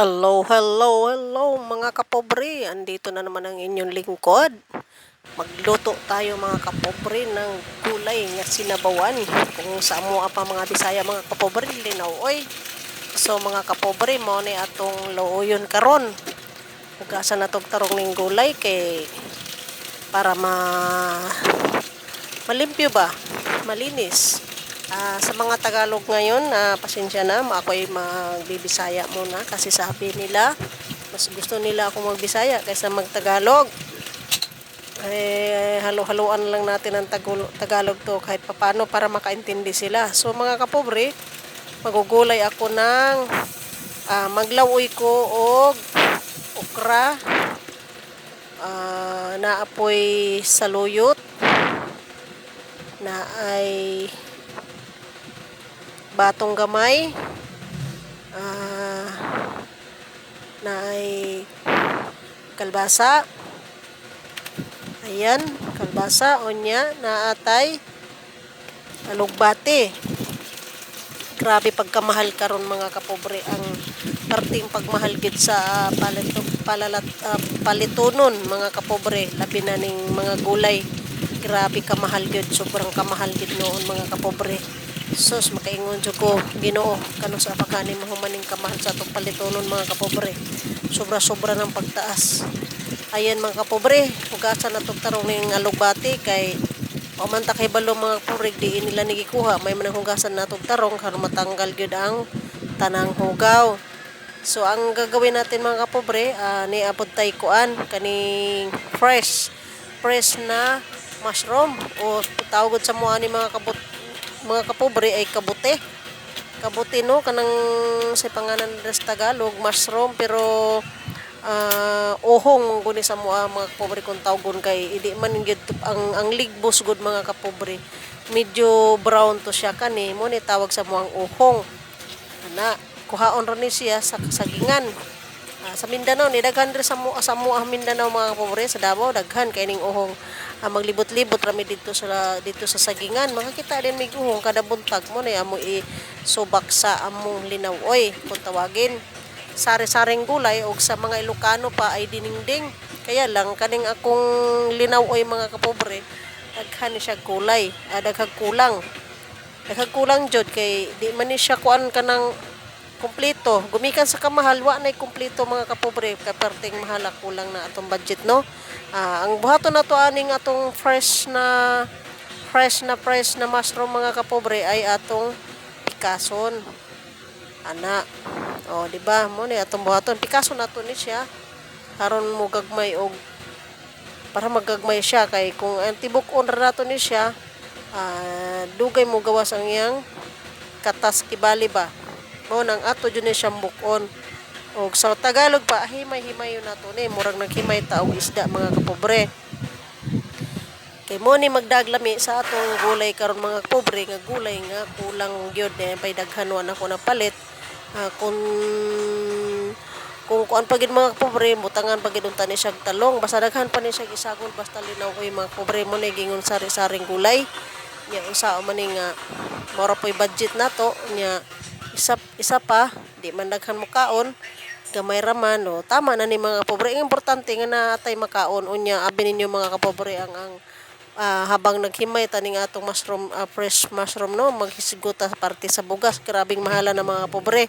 Hello, hello, hello mga kapobre. Andito na naman ang inyong lingkod. Magluto tayo mga kapobre ng gulay nga sinabawan. Kung sa mo pa mga bisaya mga kapobre, linaw oy. So mga kapobre, mo ni atong looyon karon. Hugasan na tong tarong ning gulay kay para ma malimpyo ba? Malinis. Ah, sa mga Tagalog ngayon, ah, pasensya na, ako ay magbibisaya muna kasi sabi nila, mas gusto nila ako magbisaya kaysa magtagalog. Eh, halo-haloan lang natin ang Tagulo- Tagalog to kahit papano para makaintindi sila. So mga kapobre, magugulay ako ng ah, maglawoy ko og okra, ah, naapoy saluyot, na ay batong gamay. Ah na ay kalbasa. Ayan kalbasa onya na atay alugbate grabe pagkamahal karon mga kapobre ang parting pagmahal gid sa ah, palito, palalat, ah, palitonon mga kapobre. Labi na ning mga gulay. Grabe kamahal gid sobrang kamahal gid noon mga kapobre sus makaingon jud ko Ginoo kano sa pakani mahumaning kamahal sa atong palitonon mga kapobre. Sobra sobra ng pagtaas. Ayan mga kapobre hugasan na tong tarong ning alugbati kay Pamanta kay balo mga purig di nila nigikuha may manang hugasan na tong tarong karon matanggal gyud ang tanang hugaw. So ang gagawin natin mga kapobre, uh, ni abot tay kuan kaning fresh fresh na mushroom o tawag sa mga ni mga kabut mga kapobre ay kabute. Kabute no? Kanang sa panganan sa Tagalog mushroom pero ah ohong guni sa mga mga kapobre kung tawgon kay idi man gyud ang ang ligbos gud mga kapobre. Medyo brown to siya kani mo ni tawag sa mga ohong. Ana kuhaon ron ni siya sa kasagingan Ah, sa Mindanao ni daghan sa mo sa mo Mindanao mga kapobre sa Davao daghan kay ning uhong ah, maglibot-libot rami dito sa dito sa sagingan. Makakita din mig uhong kada buntag mo ni amo i subak sa among linaw. Oy kung tawagin sari-saring gulay o sa mga Ilocano pa ay diningding kaya lang kaning akong linaw oy mga kapobre daghan siya gulay ah, daghang kulang. Daghang kulang jud kay di man ni siya kuan kanang kumpleto. Gumikan sa kamahal wa nay kumpleto mga kapobre. Kaperting mahal kulang na atong budget no? Ah, ang buhaton na to aning atong fresh na fresh na fresh na mushroom mga kapobre ay atong pikason ana. Oh di ba? Mo ni atong buhaton. Pikason nato ni siya. Karon mo gagmay og para magagmay siya. Kay kung ang tibok-on nato ni siya ah, dugay mo gawas ang iyang katas kibali ba mo nang ato jud ni siyang bukon. Og sa Tagalog pa himay-himay yun nato ni murag naghimay ta isda mga kapobre. Kay mo ni magdaglami sa atong gulay karon mga kapobre nga gulay nga kulang gyud eh pay daghanon ako na palit. Ah, kung kung kuan pagid mga pobre mutangan pagid unta ni siya talong basta daghan pa ni siya isagol basta linaw ko yung mga pobre mo ni gingon sari-saring gulay. Nya usa man ni nga mora po'y budget nato nya isa isa pa di man daghan mo kaon gamay raman no tama na ni mga pobre ang importante nga natay makaon unya abi ninyo mga kapobre ang ang ah, habang naghimay taning atong mushroom ah, fresh mushroom no? Maghisiguta sa parte sa bugas. Grabing mahala na mga pobre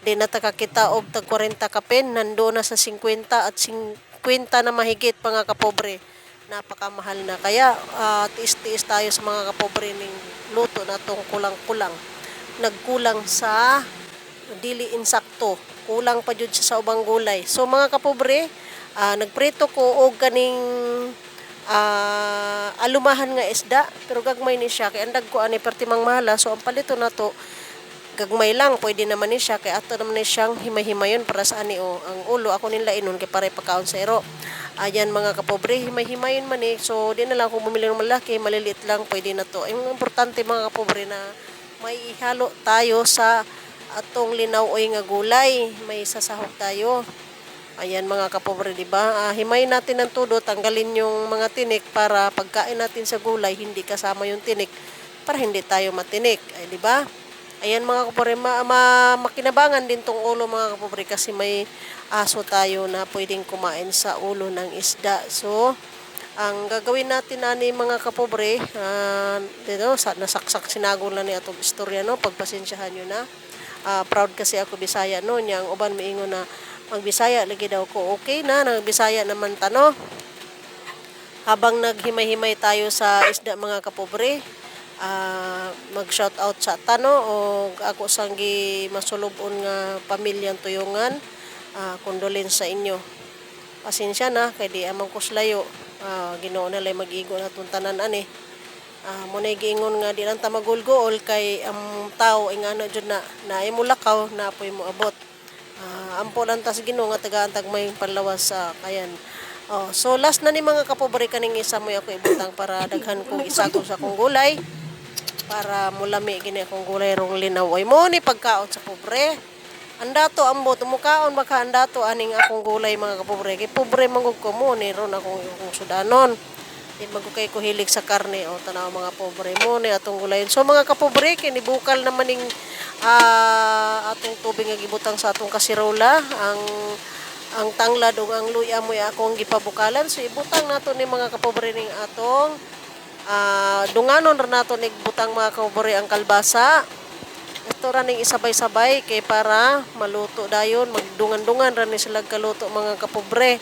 di na ta kakita og tag 40 ka pen nando na sa 50 at 50 na mahigit mga kapobre. Napakamahal na. Kaya ah, tiis-tiis tayo sa mga kapobre ning luto natong kulang-kulang nagkulang sa dili insakto. Kulang pa jud sa ubang gulay. So mga kapobre ah, nagprito ko og kaning ah, alumahan nga isda pero gagmay ni siya. Kay andag ko ani pertimang mahala. So ang palito na to gagmay lang pwede naman ni siya. Kay ato naman ni siyang himay-himayon para sa ani o ang ulo. Ako nila inon kay pare pagkaon sa ero. Ayan mga kapobre himay-himayon man eh. So di na lang kung bumili ng malaki maliliit lang pwede na to. Ang importante mga kapobre na may ihalo tayo sa atong linaw oy nga gulay may sasahog tayo Ayan mga kapobre, di ba? Ah, himayin natin ng tudo, tanggalin yung mga tinik para pagkain natin sa gulay, hindi kasama yung tinik para hindi tayo matinik. Ay, di ba? Ayan mga kapobre, ma, ma- makinabangan din tong ulo mga kapobre kasi may aso tayo na pwedeng kumain sa ulo ng isda. So, ang gagawin natin ani mga kapobre, uh, dito, sa, nasaksak sinagol na ni atong istorya, no? pagpasensyahan nyo na. Ah, proud kasi ako Bisaya no, yang uban miingon na magbisaya lagi daw ko. Okay na, nagbisaya naman tano. Habang naghimay-himay tayo sa isda mga kapobre, ah, mag-shout out sa tano o ako sanggi masulubon nga pamilyang tuyungan, ah, condolence sa inyo. Pasensya na kay di amang kuslayo. Ah, Ginoo na lay mag-igo na tong tanan ani. Ah, mo na giingon nga di lang ta magulgool kay ang tao ay ngano jud na naay mo lakaw na apoy mo abot. Ah, ampo lang tas Ginoo nga taga-antag may panlawas sa kayan. Oh, so last na ni mga kapobre kaning isa mo ako ibutang para daghan kong isagol sa kong gulay para mulami gini akong gulay rong linaw. Ay mo ni pagkaon sa pobre. Anda to ambo tumukaon baka anda to aning akong gulay mga kapobre. Kay pobre mangug ko mo ni ron akong akong sudanon. Di magkukay ko hilig sa karne o tanaw mga pobre mo ni atong gulayon. So mga kapobre kini bukal naman ning ah, atong tubig nga gibutang sa atong kasirola ang ang tanglad ug ang luya mo akong gipabukalan so ibutang nato ni mga kapobre ning atong ah, dunganon ra nato nig butang mga kapobre ang kalbasa ito ra ning isabay-sabay kay para maluto dayon magdungan-dungan ra ni sila kaluto mga kapobre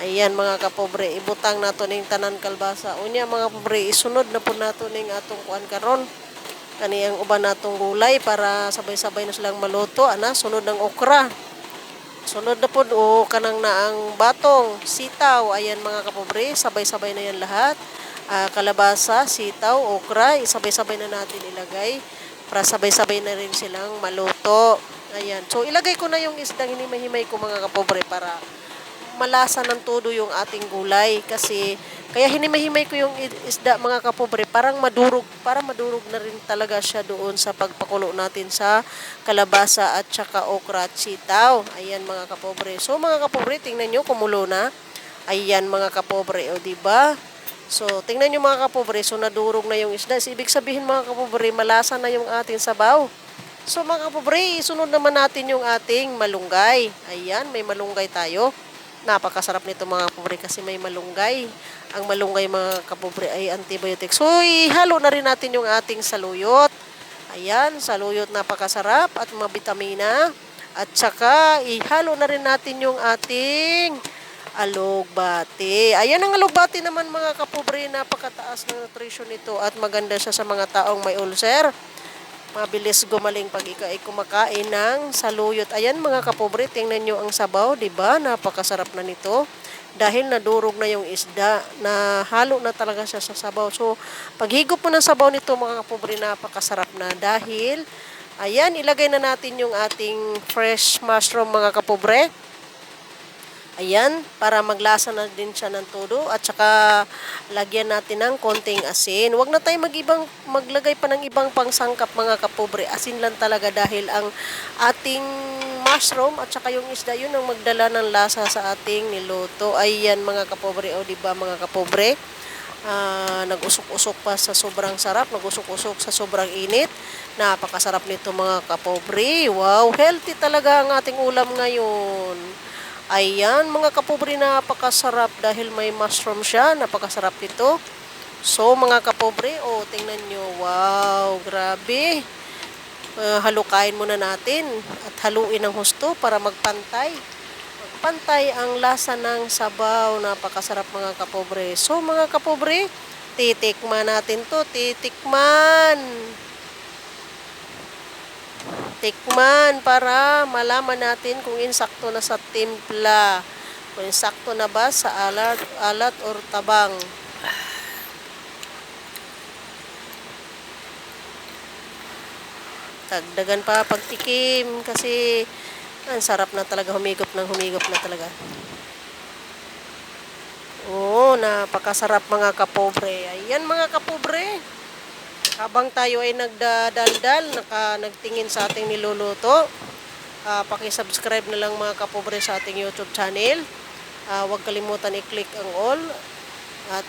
Ayan mga kapobre, ibutang nato ning tanan kalbasa. Unya mga kapobre, isunod na po nato ning atong kuan karon. Kani ang uban natong gulay para sabay-sabay na silang maluto. Ana, sunod ng okra. Sunod na po o kanang na ang batong, sitaw. Ayan mga kapobre, sabay-sabay na yan lahat. Ah, kalabasa, sitaw, okra, sabay-sabay na natin ilagay para sabay-sabay na rin silang maluto. Ayan. So ilagay ko na yung isdang hinimay-himay ko mga kapobre para malasa ng todo yung ating gulay. Kasi kaya hinimay-himay ko yung isda mga kapobre. Parang madurog para madurog na rin talaga siya doon sa pagpakulo natin sa kalabasa at saka okra at sitaw. Ayan mga kapobre. So mga kapobre tingnan nyo kumulo na. Ayan mga kapobre. O di ba So, tingnan nyo mga kapobre, so nadurog na yung isda. So, ibig sabihin mga kapobre, malasa na yung ating sabaw. So mga kapobre, isunod naman natin yung ating malunggay. Ayan, may malunggay tayo. Napakasarap nito mga kapobre kasi may malunggay. Ang malunggay mga kapobre ay antibiotic. So ihalo na rin natin yung ating saluyot. Ayan, saluyot napakasarap at mabitamina. At saka ihalo na rin natin yung ating alugbati. Ayan ang alugbati naman mga kapobre, napakataas ng nutrition nito at maganda siya sa mga taong may ulcer mabilis gumaling pag ikaw ay kumakain ng saluyot. Ayan mga kapobre, tingnan nyo ang sabaw, di ba? Napakasarap na nito. Dahil nadurog na yung isda, na halo na talaga siya sa sabaw. So, paghigop mo ng sabaw nito mga kapobre, napakasarap na. Dahil, ayan, ilagay na natin yung ating fresh mushroom mga kapobre. Ayan, para maglasa na din siya ng todo at saka lagyan natin ng konting asin. Huwag na tayo mag-ibang, maglagay pa ng ibang pangsangkap mga kapobre. Asin lang talaga dahil ang ating mushroom at saka yung isda yun ang magdala ng lasa sa ating niluto. Ayan mga kapobre, o di ba mga kapobre? Ah, nag-usok-usok pa sa sobrang sarap, nag-usok-usok sa sobrang init. Napakasarap nito mga kapobre. Wow, healthy talaga ang ating ulam ngayon. Ayan, mga kapobre, napakasarap dahil may mushroom siya. Napakasarap nito. So, mga kapobre, oh, tingnan nyo. Wow, grabe. Uh, halukain muna natin at haluin ng husto para magpantay. Magpantay ang lasa ng sabaw. Napakasarap mga kapobre. So, mga kapobre, titikman natin to. Titikman tikman para malaman natin kung insakto na sa timpla. Kung insakto na ba sa alat, alat or tabang. Dagdagan pa pagtikim kasi ang sarap na talaga humigop ng humigop na talaga. Oo, napakasarap mga kapobre. Ayan mga kapobre. Habang tayo ay nagdadaldal, naka, nagtingin sa ating niluluto, uh, paki-subscribe na lang mga kapobre sa ating YouTube channel. Uh, huwag kalimutan i-click ang all. At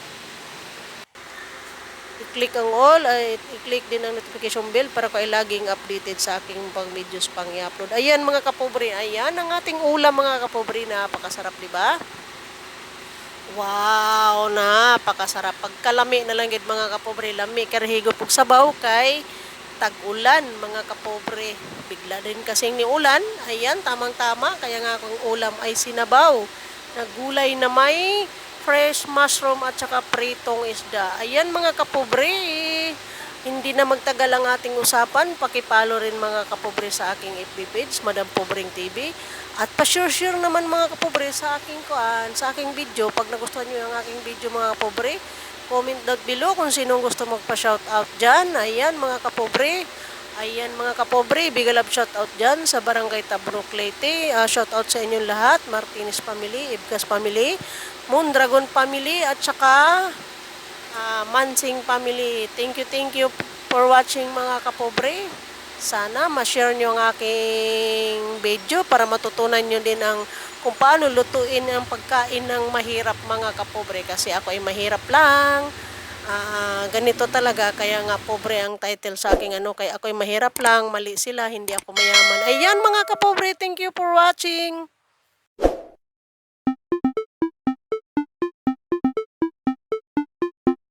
click ang all ay i-click din ang notification bell para kayo laging updated sa aking pang videos pang i-upload. Ayan mga kapobre, ayan ang ating ulam mga kapobre, napakasarap, di ba? Wow, napakasarap. Pagkalami na lang gid mga kapobre, lami karhigo pug sabaw kay tag-ulan mga kapobre. Bigla din kasing ni ulan. Ayan, tamang-tama. Kaya nga akong ulam ay sinabaw. Na gulay na may fresh mushroom at saka pritong isda. Ayan mga kapobre. Hindi na magtagal ang ating usapan. Pakipalo rin mga kapobre sa aking FB page, Madam Pobreng TV. At pa-share-share naman mga kapobre sa aking kuan, sa aking video. Pag nagustuhan niyo ang aking video mga kapobre, comment down below kung sinong gusto magpa-shout out dyan. Ayan mga kapobre. Ayan mga kapobre, big love shout out dyan sa Barangay Tabrok Leyte. Ah, shout out sa inyong lahat, Martinez family, Ibgas family, Moondragon family, at saka ah, Mansing family. Thank you, thank you for watching mga kapobre. Sana ma-share nyo ang aking video para matutunan nyo din ang kung paano lutuin ang pagkain ng mahirap mga kapobre. Kasi ako ay mahirap lang. Ah, ganito talaga kaya nga pobre ang title sa aking ano kaya ako ay mahirap lang mali sila hindi ako mayaman ayan mga kapobre thank you for watching